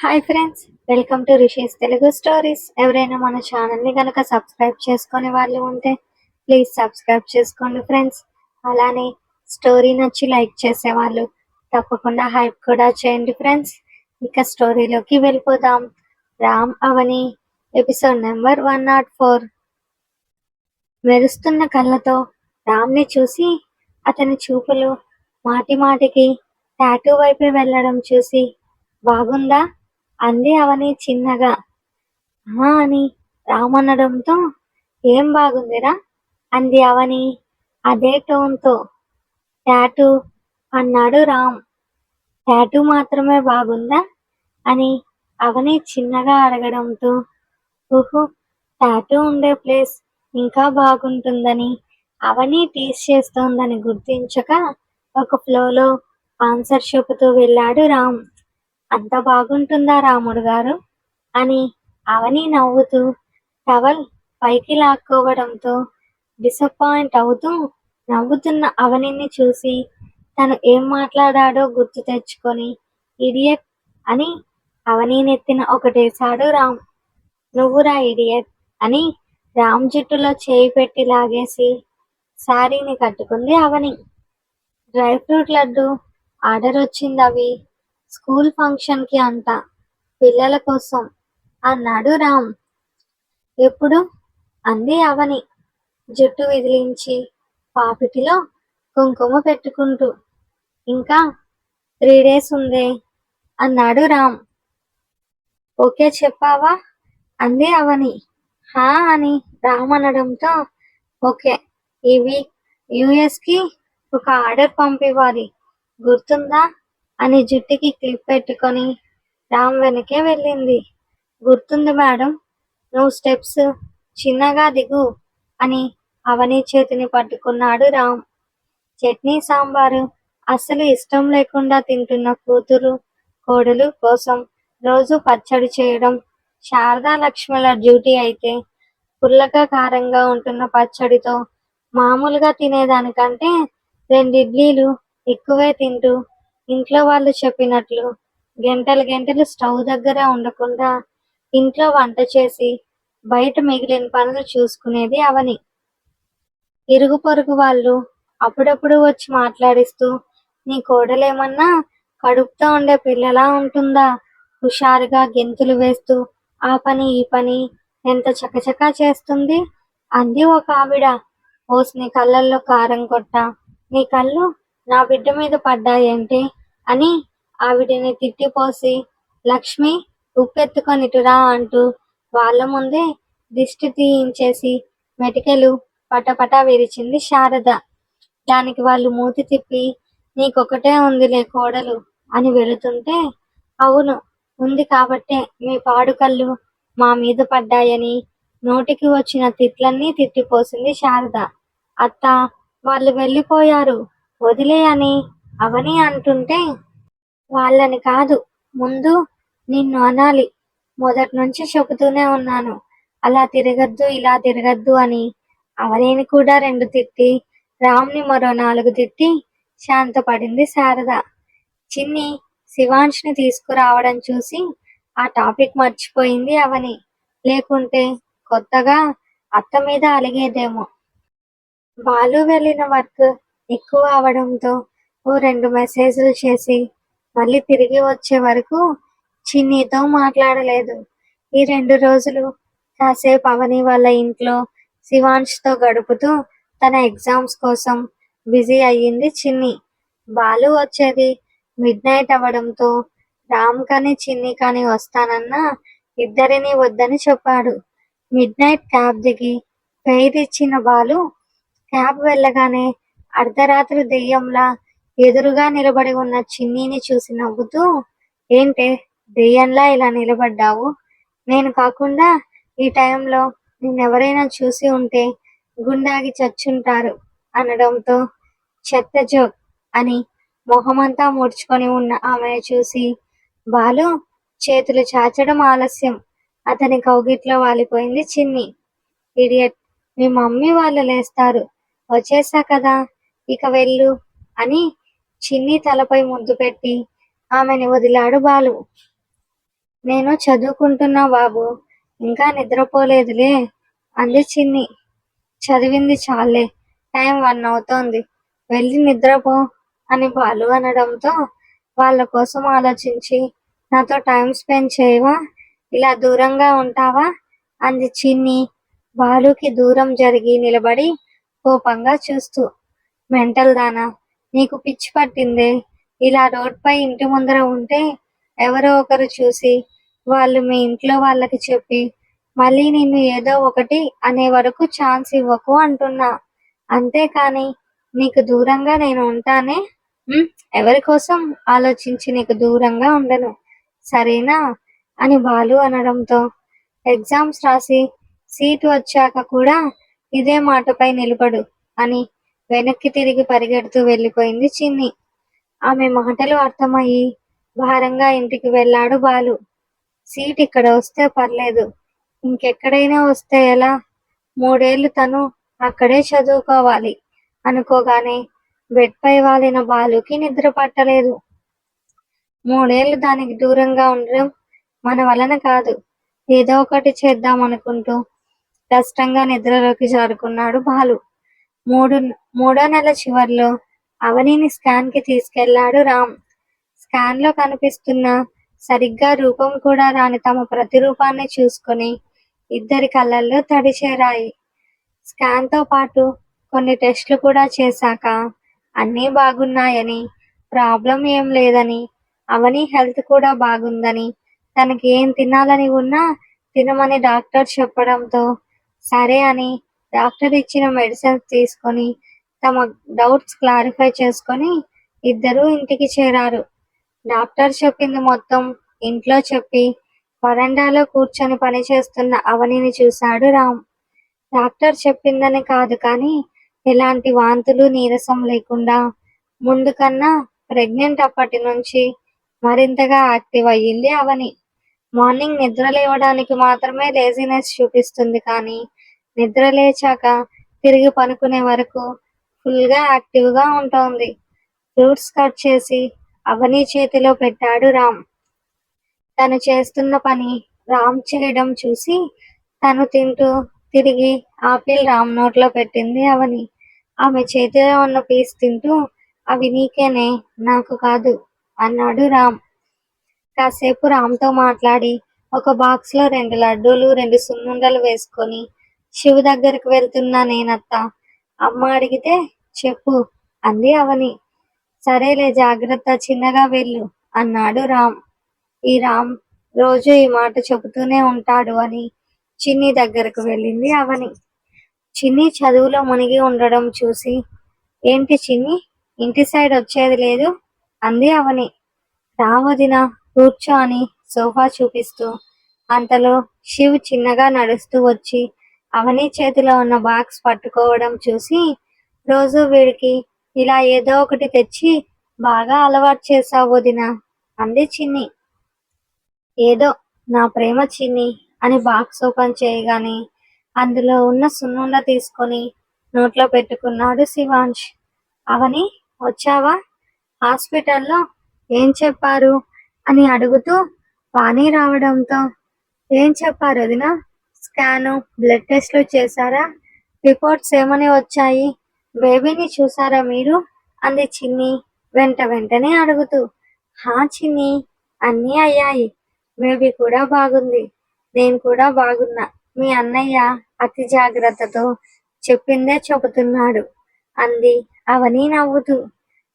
Hi friends welcome to Rishi's Telugu stories ఎవరైనా మన ఛానల్ని కనుక సబ్స్క్రైబ్ చేసుకునే వాళ్ళు ఉంటే ప్లీజ్ సబ్స్క్రైబ్ చేసుకోండి ఫ్రెండ్స్ అలానే స్టోరీ నచ్చి లైక్ చేసేవాళ్ళు తప్పకుండా హైప్ కూడా చేయండి ఫ్రెండ్స్ ఇక స్టోరీలోకి వెళ్ళిపోదాం. Ram Avani episode number one naught four మెరుస్తున్న కళ్ళతో రామ్ని చూసి అతని చూపులు మాటి మాటికి టాటూ వైపే వెళ్ళడం చూసి బాగుందా? అంది అవని చిన్నగా. "ఆ" అని రామనడంతో ఏం బాగుందిరా? అంది అవని అదే టోన్తో. టాటూ అన్నాడు రామ్. టాటూ మాత్రమే బాగుందా? అని అవని చిన్నగా అడగడంతో. ఊహు టాటూ ఉండే ప్లేస్ ఇంకా బాగుంటుందని అవని టీస్ చేస్తోందని గుర్తించక ఒక ఫ్లోలో ఆన్సర్ చెబుతూ వెళ్ళాడు రామ్. అంత బాగుంటుందా రాముడు గారు? అని అవని నవ్వుతూ టవల్ పైకి లాక్కోవడంతో డిసప్పాయింట్ అవుతూ నవ్వుతున్న అవనిని చూసి తను ఏం మాట్లాడాడో గుర్తు తెచ్చుకొని ఇడియట్ అని అవని నెత్తిన ఒకటేశాడు రామ్. నువ్వురా ఇడియట్ అని రామ్ జుట్టులో చేయి పెట్టి లాగేసి శారీని కట్టుకుంది Avani. Dry fruit laddu order వచ్చింది అవి స్కూల్ ఫంక్షన్కి అంట పిల్లల కోసం అన్నాడు రామ్. ఎప్పుడు? అంది అవని. జుట్టు విదిలించి పాపిటిలో కుంకుమ పెట్టుకుంటూ. ఇంకా త్రీ డేస్ ఉందే అన్నాడు రామ్. ఓకే చెప్పావా? అంది అవని. హా అని రామ్ అనడంతో ఓకే. ఈ వీక్ యుఎస్కి ఒక ఆర్డర్ పంపివ్వాలి. గుర్తుందా? అని జుట్టుకి క్లిప్ పెట్టుకొని రామ్ వెనకే వెళ్ళింది. గుర్తుంది మేడం నువ్వు స్టెప్స్ చిన్నగా దిగు అని అవని చేతిని పట్టుకున్నాడు రామ్. చట్నీ సాంబారు అసలు ఇష్టం లేకుండా తింటున్న కూతురు కోడలు కోసం రోజు పచ్చడి చేయడం శారదా లక్ష్మల డ్యూటీ అయితే పుల్లగా కారంగా ఉంటున్న పచ్చడితో మామూలుగా తినేదానికంటే రెండు ఇడ్లీలు ఎక్కువే తింటూ ఇంట్లో వాళ్ళు చెప్పినట్లు గంటలు గంటలు స్టవ్ దగ్గర ఉండకుండా ఇంట్లో వంట చేసి బయట మిగిలిన పనులు చూసుకునేది అవని. ఇరుగు పొరుగు వాళ్ళు అప్పుడప్పుడు వచ్చి మాట్లాడిస్తూ నీ కోడలేమన్నా కడుపుతో ఉండే పిల్లలా ఉంటుందా? హుషారుగా గెంతులు వేస్తూ ఆ పని ఈ పని ఎంత చకచకా చేస్తుంది? అంది ఒక ఆవిడ. ఓస్ నీ కళ్ళల్లో కారం కొట్ట? నీ కళ్ళు నా బిడ్డ మీద పడ్డాయేంటి? అని ఆవిడని తిట్టిపోసి లక్ష్మి ఉప్పెత్తుకొనిటురా అంటూ వాళ్ళ ముందే దిష్టి తీయించేసి మెటికెలు పటపటా విరిచింది శారద. దానికి వాళ్ళు మూతి తిప్పి నీకొకటే ఉందిలే కోడలు అని వెళుతుంటే అవును ఉంది కాబట్టే మీ పాడుకళ్ళు మా మీద పడ్డాయని నోటికి వచ్చిన తిట్లన్నీ తిట్టిపోసింది శారద. అత్త వాళ్ళు వెళ్ళిపోయారు వదిలే అని అవని అంటుంటే వాళ్ళని కాదు ముందు నిన్ను అనాలి. మొదటి నుంచి చెబుతూనే ఉన్నాను. అలా తిరగద్దు ఇలా తిరగద్దు అని. అవనేని కూడా రెండు తిట్టి రామ్ని మరో నాలుగు తిట్టి శాంతపడింది శారద. చిన్ని శివాంష్ని తీసుకురావడం చూసి ఆ టాపిక్ మర్చిపోయింది అవని. లేకుంటే కొత్తగా అత్త మీద అలిగేదేమో. బాలు వెళ్ళిన వర్క్ ఎక్కువ అవడంతో ఓ రెండు మెసేజ్లు చేసి మళ్ళీ తిరిగి వచ్చే వరకు చిన్నీతో మాట్లాడలేదు. ఈ రెండు రోజులు కాసేపు అవని వాళ్ళ ఇంట్లో తో గడుపుతూ తన ఎగ్జామ్స్ కోసం బిజీ అయ్యింది చిన్ని. బాలు వచ్చేది మిడ్ నైట్ అవ్వడంతో రామ్ కానీ చిన్ని కానీ వస్తానన్నా ఇద్దరిని వద్దని చెప్పాడు. మిడ్ నైట్ క్యాబ్ దిగి పేరు ఇచ్చిన బాలు క్యాబ్ వెళ్ళగానే అర్ధరాత్రి దెయ్యంలా ఎదురుగా నిలబడి ఉన్న చిన్నీని చూసి నవ్వుతూ ఏంటే దెయ్యంలా ఇలా నిలబడ్డావు? నేను కాకుండా ఈ టైంలో నిన్నెవరైనా చూసి ఉంటే గుండాగి చచ్చుంటారు అనడంతో చెత్త జోక్ అని మొహమంతా ముడుచుకొని ఉన్న ఆమె చూసి బాలు చేతులు చాచడం ఆలస్యం. అతని కౌగిట్లో వాలిపోయింది చిన్ని. ఇడియట్ మీ మమ్మీ వాళ్ళు లేస్తారు. వచ్చేసా కదా ఇక వెళ్ళు అని చిన్ని తలపై ముద్దు పెట్టి ఆమెని వదిలాడు బాలు. నేను చదువుకుంటున్నా బాబు. ఇంకా నిద్రపోలేదులే. అంది చిన్ని. చదివింది చాలే. టైం వన్ అవుతోంది. వెళ్ళి నిద్రపో అని బాలు అనడంతో వాళ్ళ కోసం ఆలోచించి నాతో టైం స్పెండ్ చేయవా? ఇలా దూరంగా ఉంటావా? అంది చిన్ని. బాలుకి దూరం జరిగి నిలబడి కోపంగా చూస్తూ మెంటల్ దానా? నీకు పిచ్చి పట్టిందే. ఇలా రోడ్పై ఇంటి ముందర ఉంటే ఎవరో ఒకరు చూసి వాళ్ళు మీ ఇంట్లో వాళ్ళకి చెప్పి మళ్ళీ నిన్ను ఏదో ఒకటి అనే వరకు ఛాన్స్ ఇవ్వకు అంటున్నా. అంతేకాని నీకు దూరంగా నేను ఉంటానే? ఎవరి కోసం ఆలోచించి నీకు దూరంగా ఉండను? సరేనా? అని బాలు అనడంతో ఎగ్జామ్స్ రాసి సీటు వచ్చాక కూడా ఇదే మాటపై నిలబడు అని వెనక్కి తిరిగి పరిగెడుతూ వెళ్ళిపోయింది చిన్ని. ఆమె మాటలు అర్థమయ్యి భారంగా ఇంటికి వెళ్ళాడు బాలు. సీట్ ఇక్కడ వస్తే పర్లేదు. ఇంకెక్కడైనా వస్తే ఎలా? మూడేళ్ళు తను అక్కడే చదువుకోవాలి. అనుకోగానే బెడ్ పై వాలిన బాలుకి నిద్ర పట్టలేదు. మూడేళ్ళు దానికి దూరంగా ఉండడం మన వలన కాదు. ఏదో ఒకటి చేద్దాం అనుకుంటూ కష్టంగా నిద్రలోకి జారుకున్నాడు బాలు. మూడు మూడో నెల చివర్లో అవనిని స్కాన్కి తీసుకెళ్ళాడు రామ్. స్కాన్లో కనిపిస్తున్న సరిగ్గా రూపం కూడా రాని తమ ప్రతిరూపాన్ని చూసుకొని ఇద్దరి కళ్ళల్లో తడి చేరాయి. స్కాన్తో పాటు కొన్ని టెస్టులు కూడా చేశాక అన్నీ బాగున్నాయని ప్రాబ్లం ఏం లేదని అవని హెల్త్ కూడా బాగుందని తనకి ఏం తినాలని ఉన్నా తినమని డాక్టర్ చెప్పడంతో సరే అని డాక్టర్ ఇచ్చిన మెడిసిన్స్ తీసుకొని తమ డౌట్స్ క్లారిఫై చేసుకొని ఇద్దరూ ఇంటికి చేరారు. డాక్టర్ చెప్పింది మొత్తం ఇంట్లో చెప్పి వరండాలో కూర్చొని పని చేస్తున్న అవనిని చూశాడు రామ్. డాక్టర్ చెప్పిందని కాదు కానీ ఎలాంటి వాంతులు నీరసం లేకుండా ముందు కన్నా ప్రెగ్నెంట్ అప్పటి నుంచి మరింతగా యాక్టివ్ అయ్యింది అవని. మార్నింగ్ నిద్ర లేవడానికి మాత్రమే లేజినెస్ చూపిస్తుంది కానీ నిద్ర లేచాక తిరిగి పనుకునే వరకు ఫుల్గా యాక్టివ్గా ఉంటోంది. ఫ్రూట్స్ కట్ చేసి అవని చేతిలో పెట్టాడు రామ్. తను చేస్తున్న పని రామ్ చేయడం చూసి తను తింటూ తిరిగి ఆపిల్ రామ్ నోట్లో పెట్టింది అవని. ఆమె చేతిలో ఉన్న పీస్ తింటూ అవి నీకేనే నాకు కాదు అన్నాడు రామ్. కాసేపు రామ్తో మాట్లాడి ఒక బాక్స్లో రెండు లడ్డూలు రెండు సున్నుండలు వేసుకొని శివు దగ్గరికి వెళ్తున్నా నేనత్త. అమ్మ అడిగితే చెప్పు అంది అవని. సరేలే జాగ్రత్త చిన్నగా వెళ్ళు అన్నాడు రామ్. ఈ రామ్ రోజు ఈ మాట చెబుతూనే ఉంటాడు అని చిన్ని దగ్గరకు వెళ్ళింది అవని. చిన్ని చదువులో మునిగి ఉండడం చూసి ఏంటి చిన్ని? ఇంటి సైడ్ వచ్చేది లేదు? అంది అవని. రావదిన కూర్చో అని సోఫా చూపిస్తూ అంతలో శివ్ చిన్నగా నడుస్తూ వచ్చి అవని చేతిలో ఉన్న బాక్స్ పట్టుకోవడం చూసి రోజు వీడికి ఇలా ఏదో ఒకటి తెచ్చి బాగా అలవాటు చేసావు వదిన అంది చిన్ని. ఏదో నా ప్రేమ చిన్ని అని బాక్స్ ఓపెన్ చేయగానే అందులో ఉన్న సున్నుండ తీసుకొని నోట్లో పెట్టుకున్నాడు శివాంష్ అవని వచ్చావా? హాస్పిటల్లో ఏం చెప్పారు? అని అడుగుతూ పానీ రావడంతో ఏం చెప్పారు వదినా? స్కాన్ బ్లడ్ టెస్ట్లు చేశారా? రిపోర్ట్స్ ఏమని వచ్చాయి? బేబీని చూసారా మీరు? అంది చిన్ని. వెంట వెంటనే అడుగుతూ హా చిన్ని అన్నీ అయ్యాయి. బేబీ కూడా బాగుంది. నేను కూడా బాగున్నా. మీ అన్నయ్య అతి జాగ్రత్తతో చెప్పిందే చెబుతున్నాడు అంది అవని నవ్వుతూ.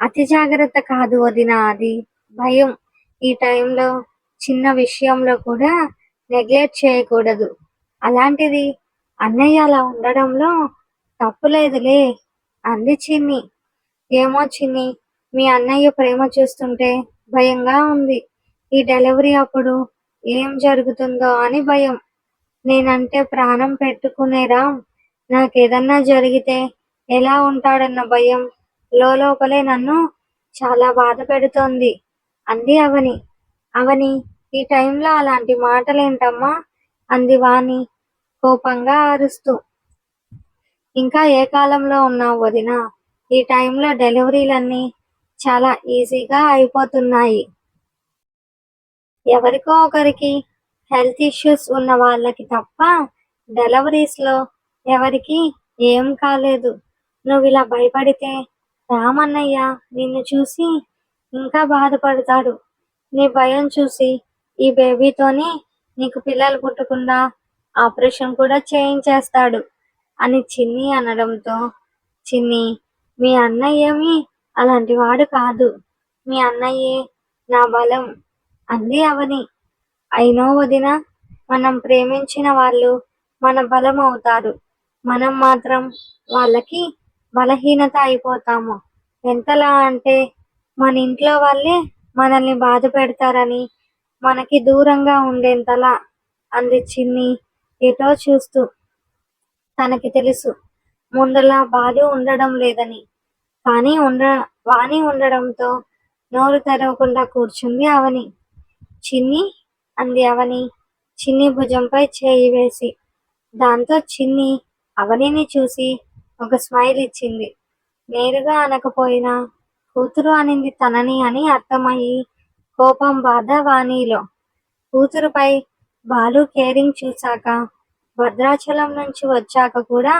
అతి జాగ్రత్త కాదు వదిన అది భయం. ఈ టైంలో చిన్న విషయంలో కూడా నెగ్లెక్ట్ చేయకూడదు. అలాంటిది అన్నయ్య అలా ఉండడంలో తప్పులేదులే. అంది చిన్ని. ఏమో చిన్ని మీ అన్నయ్య ప్రేమ చూస్తుంటే భయంగా ఉంది. ఈ డెలివరీ అప్పుడు ఏం జరుగుతుందో అని భయం. నేనంటే ప్రాణం పెట్టుకునేరా నాకేదన్నా జరిగితే ఎలా ఉంటాడన్న భయం లోపలే నన్ను చాలా బాధ పెడుతోంది. అంది అవని. అవని ఈ టైంలో అలాంటి మాటలేంటమ్మా? అంది వాణి. కోపంగా అరుస్తూ. ఇంకా ఏ కాలంలో ఉన్నావు వదిన? ఈ టైంలో డెలివరీలన్నీ చాలా ఈజీగా అయిపోతున్నాయి. ఎవరికో ఒకరికి హెల్త్ ఇష్యూస్ ఉన్న వాళ్ళకి తప్ప డెలివరీస్లో ఎవరికి ఏం కాలేదు. నువ్వు ఇలా భయపడితే రామన్నయ్య నిన్ను చూసి ఇంకా బాధపడతాడు. నీ భయం చూసి ఈ బేబీతోని నీకు పిల్లలు పుట్టకుండా ఆపరేషన్ కూడా చేయించేస్తాడు అని చిన్ని అనడంతో చిన్ని మీ అన్నయ్యమి అలాంటి వాడు కాదు. మీ అన్నయ్యే నా బలం అంది అవని. అయినో వదిన మనం ప్రేమించిన వాళ్ళు మన బలం అవుతారు. మనం మాత్రం వాళ్ళకి బలహీనత అయిపోతాము. ఎంతలా అంటే మన ఇంట్లో వాళ్ళే మనల్ని బాధ పెడతారని మనకి దూరంగా ఉండేంతలా అంది చిన్ని. ఎటో చూస్తూ. తనకి తెలుసు ముందలా బాలు ఉండడం లేదని. కానీ ఉండ వాణి ఉండడంతో నోరు తెరవకుండా కూర్చుంది అవని. చిన్ని? అంది అవని చిన్ని భుజంపై చేయి వేసి. దాంతో చిన్ని అవనిని చూసి ఒక స్మైల్ ఇచ్చింది. నేరుగా అనకపోయినా కూతురు అనింది తనని అని అర్థమయ్యి కోపం బాధ వాణిలో కూతురుపై బాలు కేరింగ్ చూశాక భద్రాచలం నుంచి వచ్చాక కూడా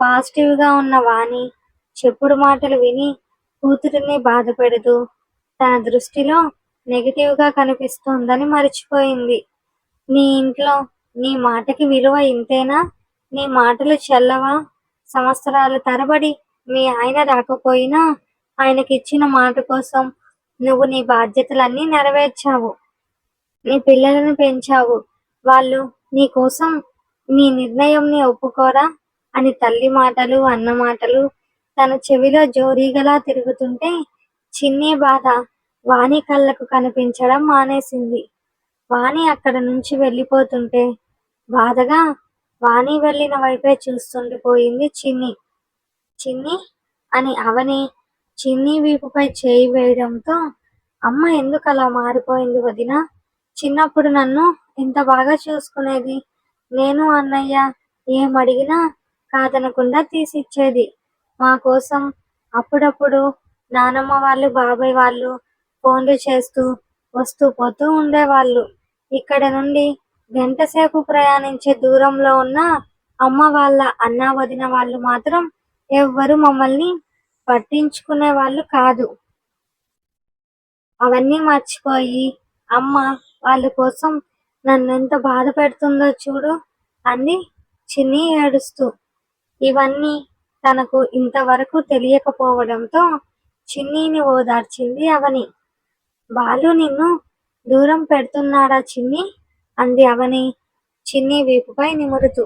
పాజిటివ్గా ఉన్న వాణి చెప్పుడు మాటలు విని కూతురిని బాధ పెడుతూ తన దృష్టిలో నెగిటివ్గా గా కనిపిస్తోందని మర్చిపోయింది. నీ ఇంట్లో నీ మాటకి విలువ ఇంతేనా? నీ మాటలు చెల్లవా? సంవత్సరాల తరబడి మీ ఆయన రాకపోయినా ఆయనకిచ్చిన మాట కోసం నువ్వు నీ బాధ్యతలన్నీ నెరవేర్చావు. నీ పిల్లలను పెంచావు. వాళ్ళు నీ కోసం నీ నిర్ణయంని ఒప్పుకోరా? అని తల్లి మాటలు అన్న మాటలు తన చెవిలో జోరీగలా తిరుగుతుంటే చిన్ని బాధ వాణి కళ్ళకు కనిపించడం మానేసింది. వాణి అక్కడ నుంచి వెళ్ళిపోతుంటే బాధగా వాణి వెళ్ళిన వైపే చూస్తుండిపోయింది చిన్ని. చిన్ని అని అవని చిన్ని వీపుపై చేయి వేయడంతో అమ్మ ఎందుకు అలా మారిపోయింది వదిన? చిన్నప్పుడు నన్ను ఇంత బాగా చూసుకునేది? నేను అన్నయ్య ఏం అడిగినా కాదనకుండా తీసిచ్చేది. మా కోసం అప్పుడప్పుడు నానమ్మ వాళ్ళు బాబాయ్ వాళ్ళు ఫోన్లు చేస్తూ వస్తూ పోతూ ఉండేవాళ్ళు. ఇక్కడ నుండి గంటసేపు ప్రయాణించే దూరంలో ఉన్న అమ్మ వాళ్ళ అన్న వదిన వాళ్ళు మాత్రం ఎవ్వరు మమ్మల్ని పట్టించుకునే వాళ్ళు కాదు. అవన్నీ మర్చిపోయి అమ్మ వాళ్ళ కోసం నన్నెంత బాధ పెడుతుందో చూడు అని చిన్ని ఏడుస్తూ ఇవన్నీ తనకు ఇంతవరకు తెలియకపోవడంతో చిన్నీని ఓదార్చింది అవని. బాలు నిన్ను దూరం పెడుతున్నాడా చిన్ని? అంది అవని. చిన్ని వీపుపై నిమురుతూ.